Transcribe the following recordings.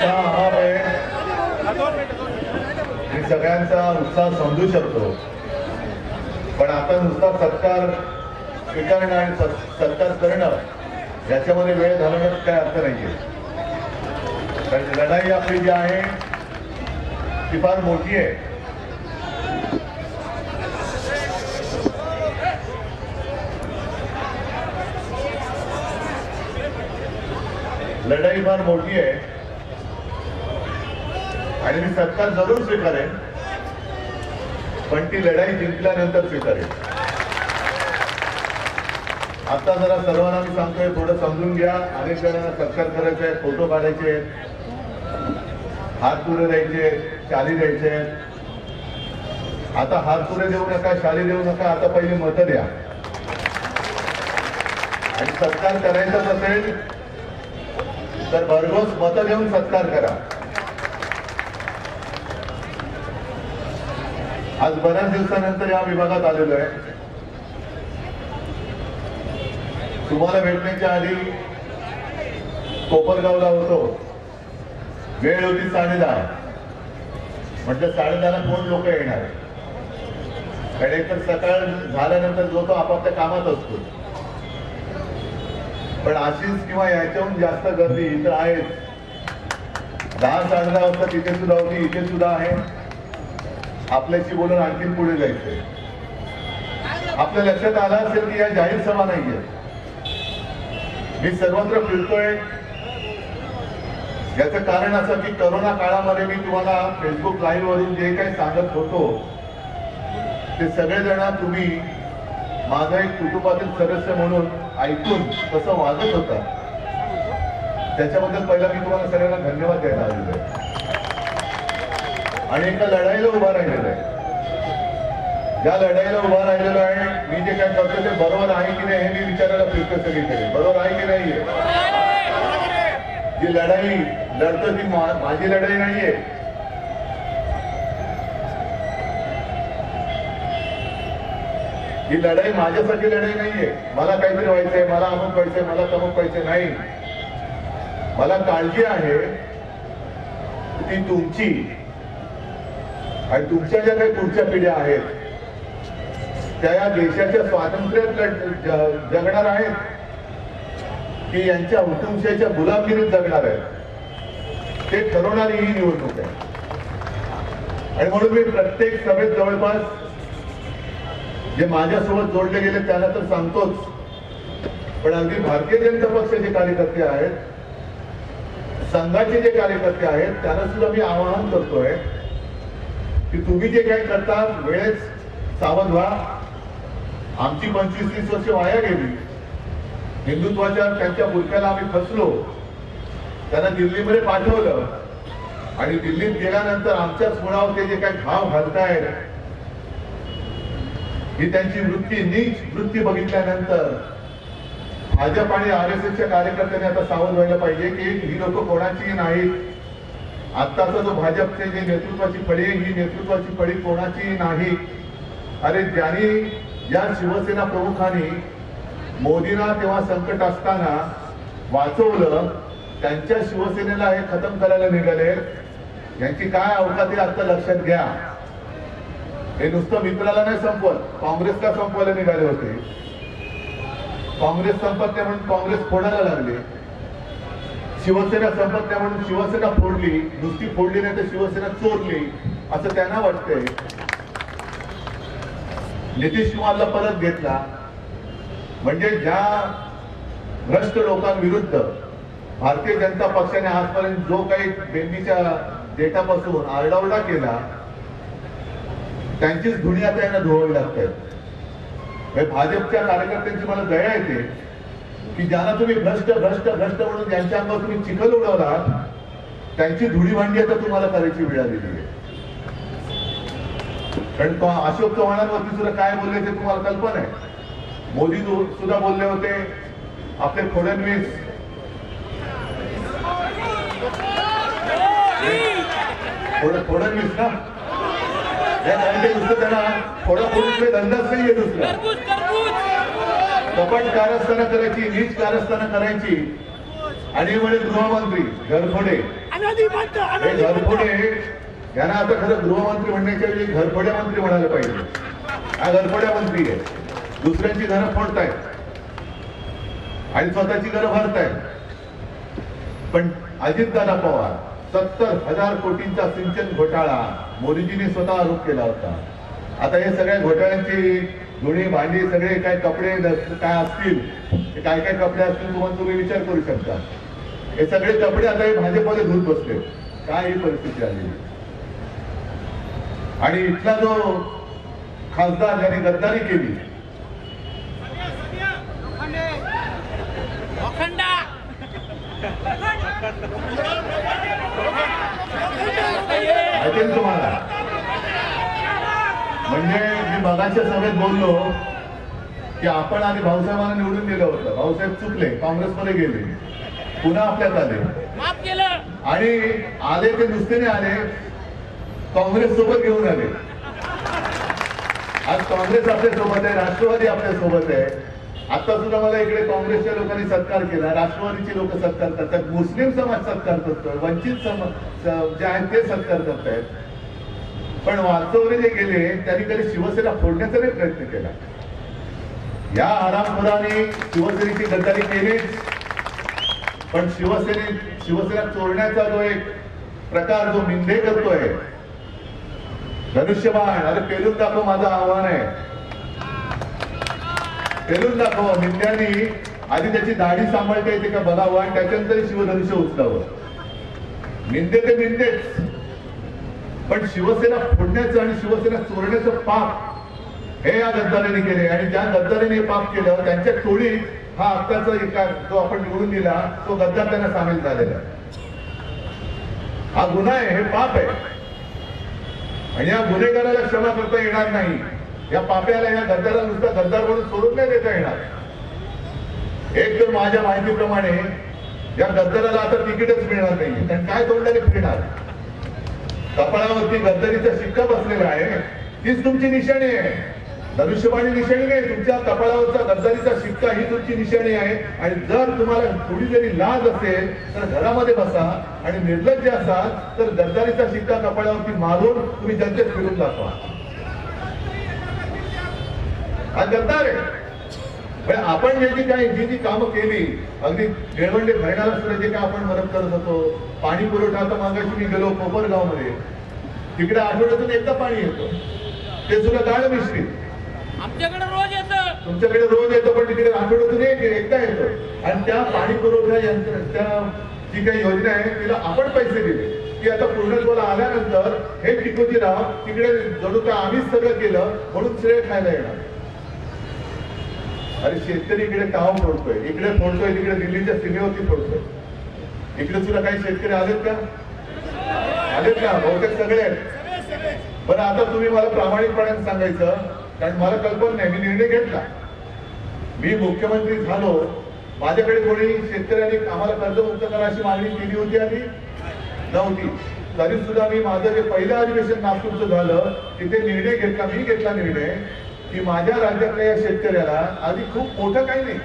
उत्साह आहे. मी सगळ्यांचा उत्साह समजू शकतो. पण आता नुसता सत्कार स्वीकारणं आणि सत्कार करणं याच्यामध्ये वेळ घालवण्यात काय अर्थ नाहीये. कारण लढाई आपली जी आहे ती फार मोठी आहे. लढाई फार मोठी आहे. आणि मी सत्कार जरूर स्वीकारेन. पण ती लढाई जिंकल्यानंतर स्वीकारेन. आता जरा सर्वांना मी सांगतोय थोडं समजून घ्या. अनेक जणांना सत्कार करायचे फोटो काढायचे हात पुढे द्यायचे शाली द्यायचे आता हात पुढे देऊ नका शाली देऊ नका आता पहिले मतं द्या. आणि सत्कार करायचाच असेल तर भरघोस मतं देऊन सत्कार करा. आज बऱ्याच दिवसानंतर या विभागात आलेलो आहे. तुम्हाला भेटण्याच्या आधी कोपरगावला होतो. वेळ होती साडे दहा म्हटलं साडेदहाला कोण लोक येणार. कारण एकतर सकाळ झाल्यानंतर जो तो आपापल्या कामात असतो. पण अशीच किंवा याच्याहून जास्त गर्दी इथं आहेच दहा साडे दहा वाजता तिथे सुद्धा होती इथे सुद्धा आहे. आपल्याशी बोलून आणखीन पुढे जायचंय. आपल्या लक्षात आलं असेल की या जाहीर सभा नाहीये. मी सर्वत्र फिरतोय. याचं कारण असं की करोना काळामध्ये मी तुम्हाला फेसबुक लाईव्ह वरून जे काही सांगत होतो ते सगळेजण तुम्ही माझा एक कुटुंबातील सदस्य म्हणून ऐकून तसं वागत होता. त्याच्याबद्दल पहिला मी तुम्हाला सगळ्यांना धन्यवाद द्यायला आलेलो आहे. आणि एका लढाईला उभा राहिलेलं आहे. ज्या लढाईला उभा राहिलेलो आहे मी जे काय करतो ते बरोबर आहे की नाही हे मी विचारायला फिरतो सगळीकडे. बरोबर आहे की नाहीये? जी लढाई लढतो ती माझी लढाई नाहीये. ही लढाई माझ्यासाठी लढाई नाहीये. मला काहीतरी व्हायचंय मला अमुक व्हायचंय मला तमुक व्हायचंय नाही. मला काळजी आहे ती तुमची. आणि तुमच्या ज्या काही पुढच्या पिढ्या आहेत त्या या देशाच्या स्वातंत्र्यात जगणार आहेत की यांच्या हुकुमशाच्या गुलामगिरीत जगणार आहेत ते ठरवणारी ही निवडणूक आहे. आणि म्हणून मी प्रत्येक सभेत जवळपास जे माझ्यासोबत जोडले गेले त्याला तर सांगतोच पण अगदी भारतीय जनता पक्षाचे कार्यकर्ते आहेत संघाचे जे कार्यकर्ते आहेत त्यांना सुद्धा मी आवाहन करतोय की तुम्ही जे काय करता वेळेस सावध व्हा. आमची पंचवीस तीस वर्ष वाया गेली. हिंदुत्वाच्या त्यांच्या बुरख्याला आम्ही फसलो. त्यांना दिल्लीमध्ये पाठवलं. आणि दिल्लीत गेल्यानंतर आमच्याच मुळावर ते जे काही घाव घालतायत ही त्यांची वृत्ती नीच वृत्ती बघितल्यानंतर भाजप आणि आर एस एसच्या कार्यकर्त्यांनी आता सावध व्हायला पाहिजे की ही लोक कोणाची नाहीत. आत्ताचं जो भाजपचे जे नेतृत्वाची फळी ही नेतृत्वाची फळी कोणाची नाही. अरे ज्यांनी या शिवसेना प्रमुखांनी मोदींना तेव्हा संकट असताना वाचवलं त्यांच्या शिवसेनेला हे खतम करायला निघाले. यांची काय अवकात आता लक्षात घ्या. हे नुसतं मित्राला नाही संपवत काँग्रेसला संपवायला निघाले होते. काँग्रेस संपत म्हणून काँग्रेस फोडायला लागले. शिवसेना संपत नाही म्हणून शिवसेना फोडली नुसती फोडली नाही तर शिवसेना चोरली असं त्यांना वाटतंय. नितीश कुमारला परत घेतला. म्हणजे ज्या भ्रष्ट लोकांविरुद्ध भारतीय जनता पक्षाने आजपर्यंत जो काही बेंबीच्या डेटापासून आरडाओरडा केला त्यांचीच धुणी आता यांना धुवावी लागते भाजपच्या कार्यकर्त्यांची मला दया येते. की ज्यांना तुम्ही भ्रष्ट भ्रष्ट भ्रष्ट म्हणून ज्यांच्या अंगावर तुम्ही चिखल उडवलात त्यांची धुडी भांडी आता तुम्हाला करायची वेळ आलेली आहे. कारण तो अशोक चव्हाणांवरती सुद्धा काय बोलले ते तुम्हाला कल्पना आहे. मोदी सुद्धा बोलले होते आपले फडणवीस. फडणवीस ना? या कारण ते धंदाच नाहीये दुसरा. कपट कारस्थानं करायची नीच कारस्थानं करायची. आणि म्हणे गृहमंत्री घरफोडे. हे घरफोडे यांना आता खरं गृहमंत्री म्हणण्याच्या ऐवजी घरफोड्या मंत्री म्हणायला पाहिजे. हा घरफोड्या मंत्री आहे. दुसऱ्यांची घरं फोडतायत. आणि स्वतःची घरं भरतायत. पण अजितदादा पवार सत्तर हजार कोटींचा सिंचन घोटाळा मोदीजींनी स्वतः आरोप केला होता. आता हे सगळ्या घोटाळ्यांची धुणी भांडी सगळे काय कपडे काय असतील काय काय कपडे असतील तुम्हाला तुम्ही विचार करू शकता. हे सगळे कपडे आता हे भाजपमध्ये धुत बसले. काय ही परिस्थिती आली? आणि इथला जो खासदार ज्याने गद्दारी केली तुम्हाला? म्हणजे मी मगाच्या सभेत बोललो की आपण आधी भाऊसाहेबांना निवडून दिलं होतं. भाऊसाहेब चुकले काँग्रेसमध्ये गेले. पुन्हा आपल्यात आले. आणि आले ते नुसते नाही आले काँग्रेस सोबत घेऊन आले. आज काँग्रेस आपल्यासोबत आहे राष्ट्रवादी आपल्यासोबत आहे. आता सुद्धा मला इकडे काँग्रेसच्या लोकांनी सत्कार केला. राष्ट्रवादीचे लोक सत्कार करतात. मुस्लिम समाज सत्कार करतोय वंचित समाज जे आहेत ते सत्कार करतायत. पण वास्तवने जे गेले त्यांनी कधी शिवसेना फोडण्याचा नाही प्रयत्न केला. या आरामपुराने शिवसेनेची गद्दारी केलीच. पण शिवसेने शिवसेना चोरण्याचा जो एक प्रकार जो मिंदे करतोय धनुष्यबाण अरे पेलून दाखव माझं आव्हान आहे. पेलून दाखव मिंद्यानी आधी त्याची दाढी सांभाळता येते का बघावं आणि त्याच्यानंतर शिवधनुष्य उचलावं. मिंदे ते मिंदेच पण शिवसेना फोडण्याचं आणि शिवसेना चोरण्याचं पाप हे या गद्दारांनी केले. आणि ज्या गद्दाराने हे पाप केलं त्यांच्या टोळीत हा आत्ताचा एका जो आपण निवडून दिला तो गद्दार त्यांना सामील झालेला हा गुन्हा आहे हे पाप आहे. आणि या गुन्हेगाराला क्षमा करता येणार नाही. या पाप्याला या गद्दाराला नुसता गद्दार म्हणून सोडून नाही देता येणार. एक तर माझ्या माहितीप्रमाणे या गद्दाराला आता तिकीटच मिळणार नाही कारण काय तोंडाने फिरणार? कपाळावरती गद्दारीचा शिक्का बसलेला आहे. तीच तुमची निशाणी आहे. धनुष्यबाणी निशाणी नाही तुमच्या कपाळावरचा गद्दारीचा शिक्का ही तुमची निशाणी आहे. आणि जर तुम्हाला थोडी जरी लाज असेल तर घरामध्ये बसा आणि निर्लज्ज असाल तर गद्दारीचा शिक्का कपाळावरती मारून तुम्ही जनतेत फिरून दाखवा. हा गद्दार आहे. पण आपण जे जी काही जी जी कामं केली अगदी निळवंडे भरणारा सुद्धा जे काय आपण मदत करत होतो पाणी पुरवठा आता मागाशी मी गेलो कोपरगावमध्ये तिकडे आठवड्यातून एकदा पाणी येतं. ते सुद्धा गाळ मिश्रित. आमच्याकडे रोज येतं. तुमच्याकडे रोज येतं पण तिकडे आठवड्यातून एक एकदा येतं. आणि त्या पाणी पुरवठा यंत्र त्या जी काही योजना आहे तिला आपण पैसे दिले. की आता पूर्णत्वाला आल्यानंतर हे टिकोजीराव तिकडे जणू काय आम्हीच सगळं केलं म्हणून श्रेय खायला येणार. अरे शेतकरी इकडे काम फोडतोय इकडे फोडतोय तिकडे दिल्लीच्या सीमेवरती फोडतोय. इकडे सुद्धा काही शेतकरी आलेत का? आलेत का? बहुतेक सगळे आहेत. बरं आता तुम्ही मला प्रामाणिकपणे सांगायचं कारण मला कल्पना नाही मी निर्णय घेतला. मी मुख्यमंत्री झालो माझ्याकडे कोणी शेतकऱ्यांनी आम्हाला कर्जमुक्त करा अशी मागणी केली होती आधी? नव्हती. तरी सुद्धा मी माझं जे पहिलं अधिवेशन नागपूरचं झालं तिथे निर्णय घेतला मी घेतला निर्णय. की माझ्या राज्यातल्या या शेतकऱ्याला आधी खूप मोठं काही नाही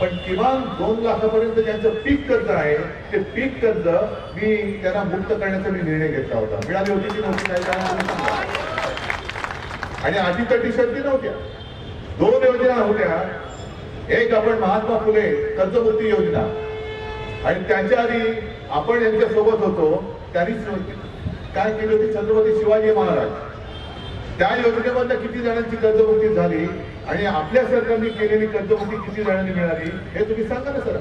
पण किमान दोन लाखापर्यंत ज्यांचं पीक कर्ज आहे ते पीक कर्ज मी त्यांना मुक्त करण्याचा मी निर्णय घेतला होता. मिळाली होती की नव्हती काय काय मला सांगा. आणि नव्हत्या. दोन योजना होत्या. एक आपण महात्मा फुले कर्जमुक्ती योजना. आणि त्याच्या आधी आपण यांच्या सोबत होतो त्यांनी काय केली होती? छत्रपती शिवाजी महाराज. त्या योजनेमधल्या किती जणांची कर्जमुक्ती झाली आणि आपल्या सरकारने केलेली कर्जमुक्ती किती जणांनी मिळाली हे तुम्ही सांगा ना सर.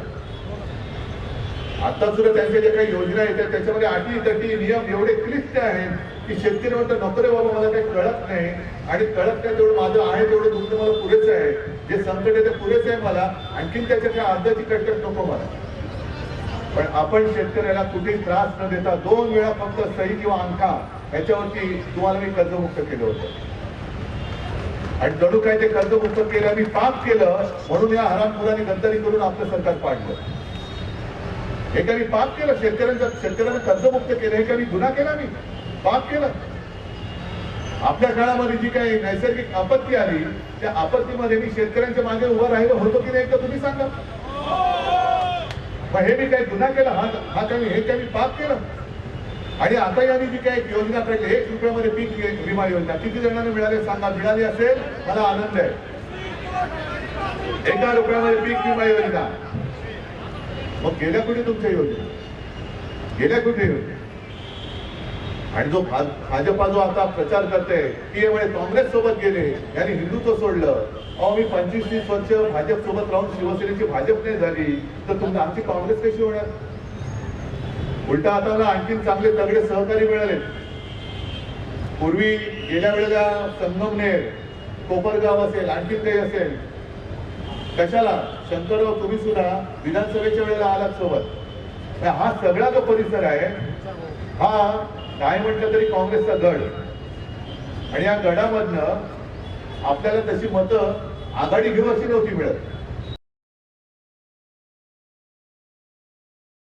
आता सुद्धा त्यांच्या ज्या काही योजना येतात त्याच्यामध्ये अटी तटी नियम एवढे क्लिष्ट आहेत की शेतकरी म्हणतात नोकरे बाबा मला काही कळत नाही. आणि कळत नाही तेवढं माझं आहे तेवढं दुखणं मला पुरेसं आहे. जे संकट आहे ते पुरेसं आहे मला. आणखीन त्याच्या काही अर्धाची कटकट नको मला. पण आपण शेतकऱ्याला कुठेही त्रास न देता दोन वेळा फक्त सही किंवा अंका ह्याच्यावरती तुम्हाला मी कर्जमुक्त केलं होतं. आणि जणू काय ते कर्जमुक्त केलं मी पाप केलं म्हणून या हरामखोरांनी गद्दारी करून आपलं सरकार पाडलं. एकाने पाप केलं? शेतकऱ्यांचं शेतकऱ्यांना कर्जमुक्त केलं एकाने गुन्हा केला मी? पाप केलं. आपल्या काळामध्ये जी काही नैसर्गिक आपत्ती आली त्या आपत्तीमध्ये मी शेतकऱ्यांच्या मागे उभं राहिलं होतो की नाही तर तुम्ही सांगा. मग हे मी काही गुन्हा केला? हा हा काही हे काही मी पाप केलं? आणि आता यांनी जी काही योजना काढली एक रुपयामध्ये पीक विमा योजना किती जणांना मिळाले सांगा मिळाली असेल मला आनंद आहे. एका रुपयामध्ये पीक विमा योजना. मग गेल्या कुठे तुमच्या योजना? गेल्या कुठे योजना? आणि जो भाजपा जो आता प्रचार करते की यामुळे काँग्रेस सोबत गेले यांनी हिंदुत्व सोडलं. अहो मी पंचवीस तीस वर्ष भाजप सोबत राहून शिवसेनेची भाजप नाही झाली तर तुमची आमची काँग्रेस कशी होणार? उलटा आता मला आणखीन चांगले तगडे सहकारी मिळाले. पूर्वी गेल्या वेळेला संगमनेर कोपरगाव असेल आणखीन काही असेल कशाला? शंकरराव तुम्ही सुद्धा विधानसभेच्या वेळेला आलात सोबत. तर हा सगळा जो परिसर आहे हा काय म्हटलं तरी काँग्रेसचा गड. आणि या गडामधनं आपल्याला तशी मतं आघाडी घेऊ अशी नव्हती मिळत.